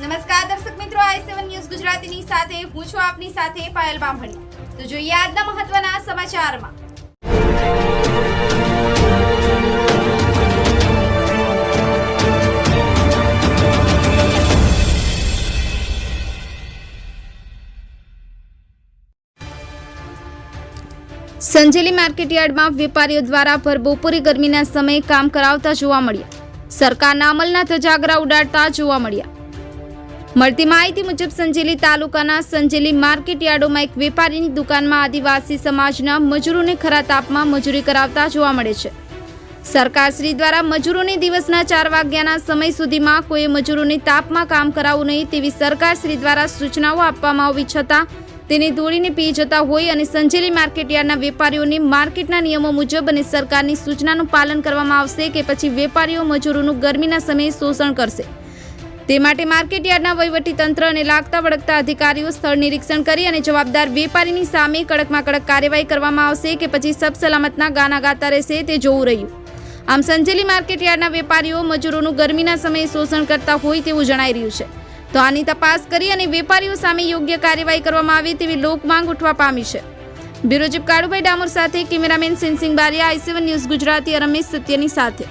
નમસ્કાર, દર્શક મિત્રો, આઈ સેવન ન્યૂઝ ગુજરાતીની સાથે, હું છું આપની સાથે પાયલ બામણી. તો જોઈએ આજના મહત્વના સમાચારમાં. સંજેલી માર્કેટયાર્ડમાં વેપારીઓ દ્વારા ભર બપોરે ગરમીના સમયે કામ કરાવતા જોવા મળ્યા. સરકારના અમલના ધજાગરા ઉડાડતા જોવા મળ્યા. મળતી માહિતી મુજબ સંજેલી તાલુકાના સંજેલી માર્કેટ યાર્ડોમાં એક વેપારીની દુકાનમાં આદિવાસી સમાજના મજૂરોને ખરા તાપમાં મજૂરી કરાવતા જોવા મળે છે. સરકારશ્રી દ્વારા મજૂરોને દિવસના ચાર વાગ્યાના સમય સુધીમાં કોઈ મજૂરોને તાપમાં કામ કરાવવું નહીં તેવી સરકારશ્રી દ્વારા સૂચનાઓ આપવામાં આવી છતાં તેને દોડીને પી જતા હોય અને સંજેલી માર્કેટ યાર્ડના વેપારીઓને માર્કેટના નિયમો મુજબ અને સરકારની સૂચનાનું પાલન કરવામાં આવશે કે પછી વેપારીઓ મજૂરોનું ગરમીના સમયે શોષણ કરશે. તે માટે માર્કેટયાર્ડના વહીવટી તંત્ર અને લાગતા વળગતા અધિકારીઓ સ્થળ નિરીક્ષણ કરી અને જવાબદાર વેપારીની સામે કડકમાં કડક કાર્યવાહી કરવામાં આવશે કે પછી સબ સલામતના ગાના ગાતા રહેશે તે જોવું રહ્યું. આમ સંજેલી માર્કેટ યાર્ડના વેપારીઓ મજૂરોનું ગરમીના સમયે શોષણ કરતા હોય તેવું જણાઈ રહ્યું છે. તો આની તપાસ કરી અને વેપારીઓ સામે યોગ્ય કાર્યવાહી કરવામાં આવે તેવી લોક માંગ ઉઠવા પામી છે. બ્યુરો કાળુભાઈ ડામોર સાથે cameraman સિંહસિંહ Baria I seven news Gujarati Ramesh સત્યની સાથે.